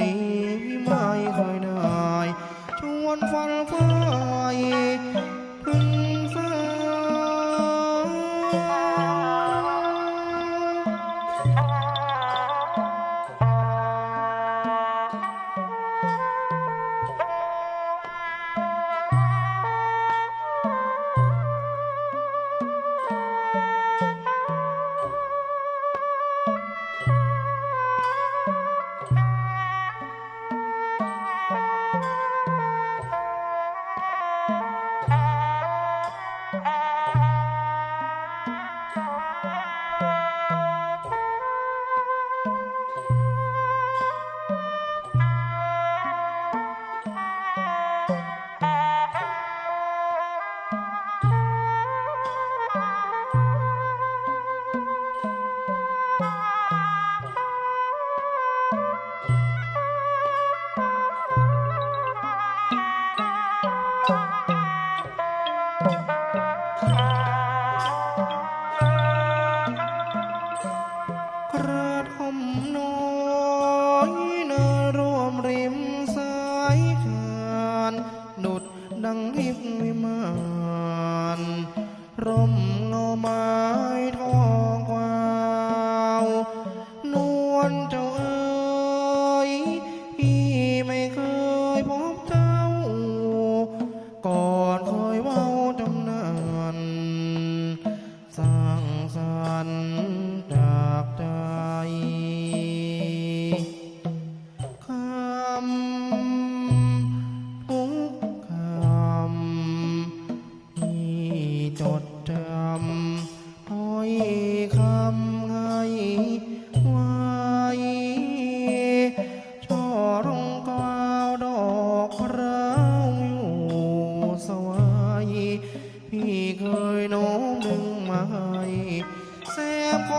นี่ไม่ค่อยได้ ชวนฟันไฟ ร่ม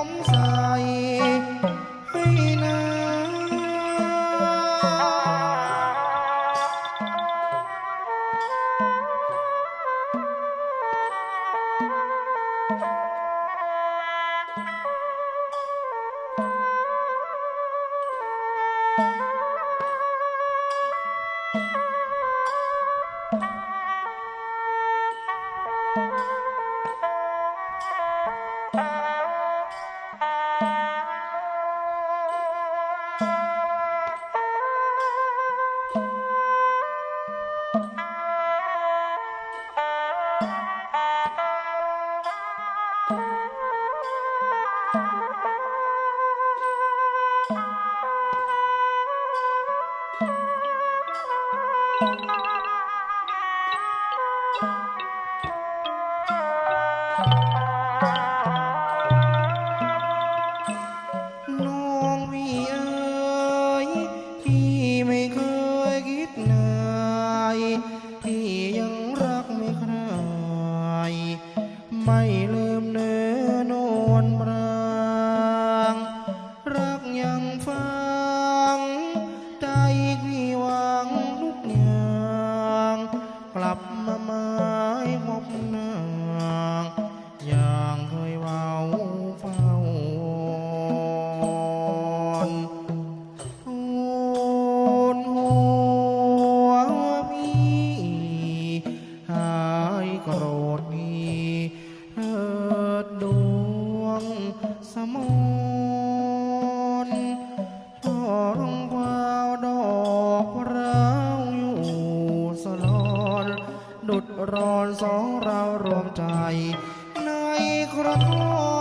I'm sorry. รวมใจในคระทง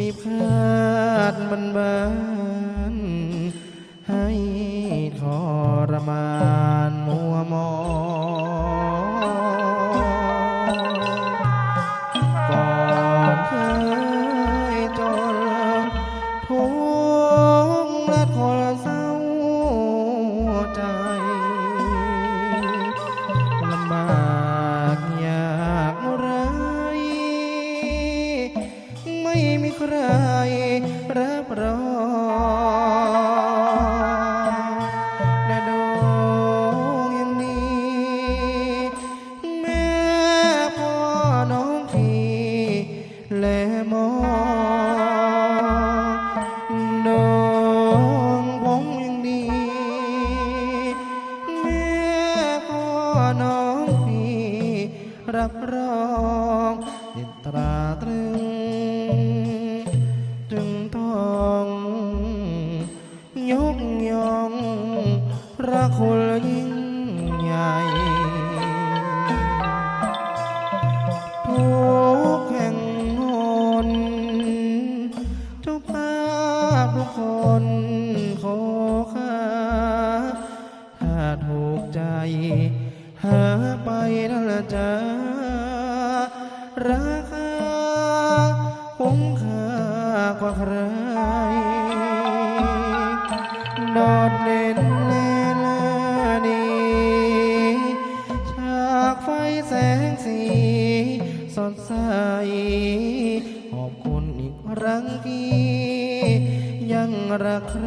ปีพาดมันมา ถูกใจ หาไปนั่นละจ้าราคาคงค่ากว่าใครนอนเด่นเลลานีฉากไฟแสงสี สดใส ขอบคุณอีกครั้งที่ยังรักใคร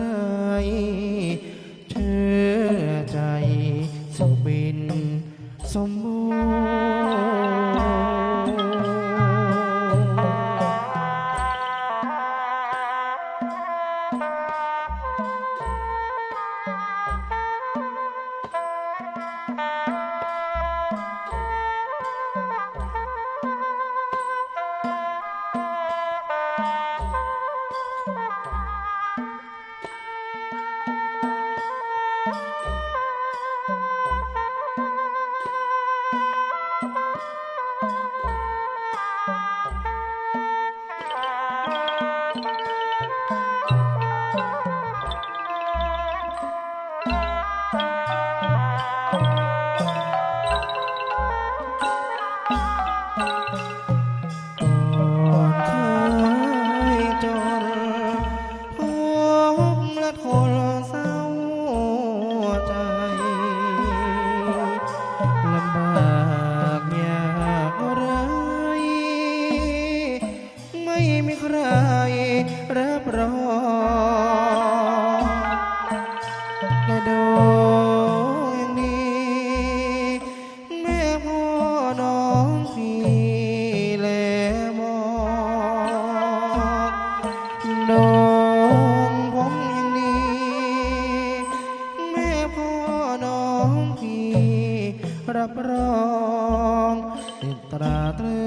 ติดตราตรึ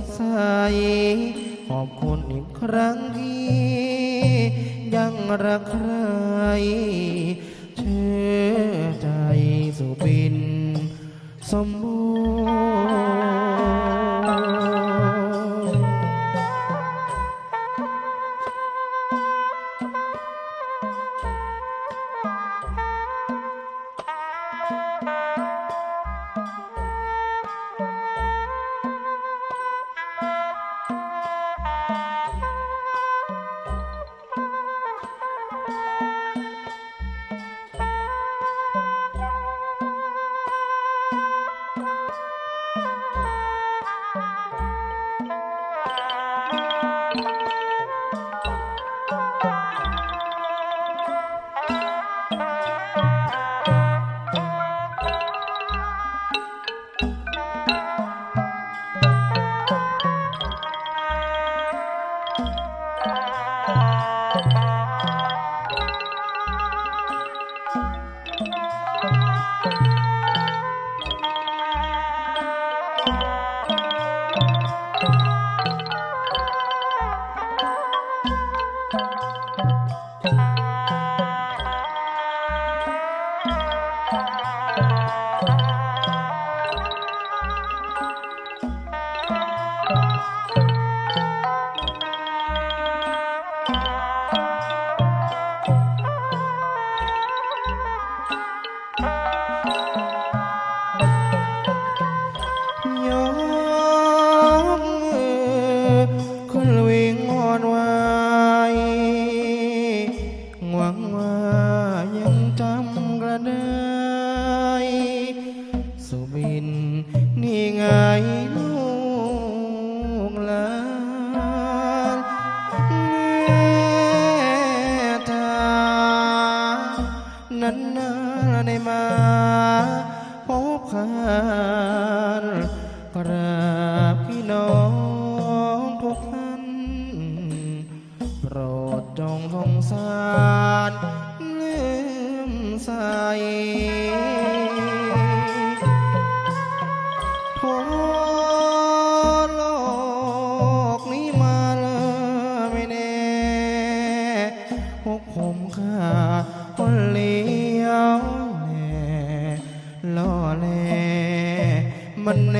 ดใส ขอบคุณอีกครั้งที่ ยังรักใคร เชื่อใจสุบิน สมบูร แลมันแน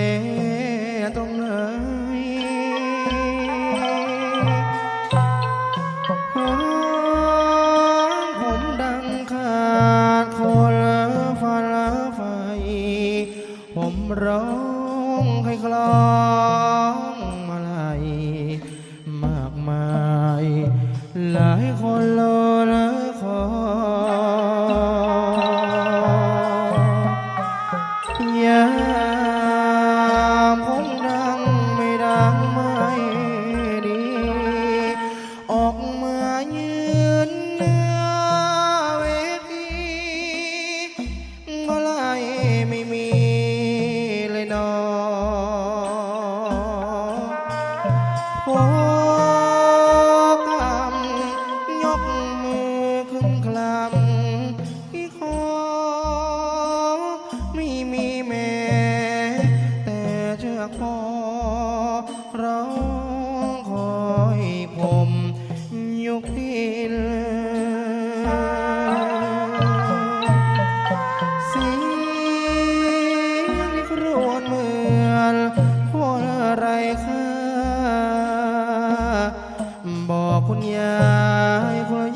บอกคุณยายคุณ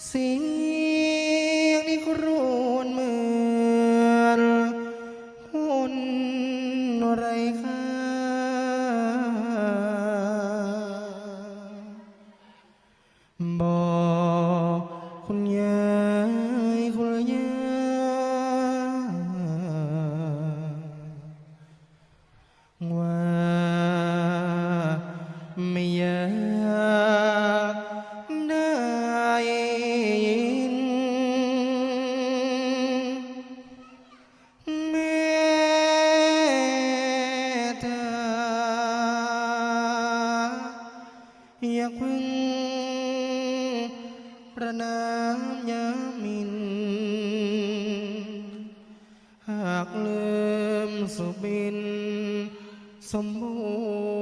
See. อย่าพึ่งประนามยามิน หากลืมสุบิน สมบูรณ์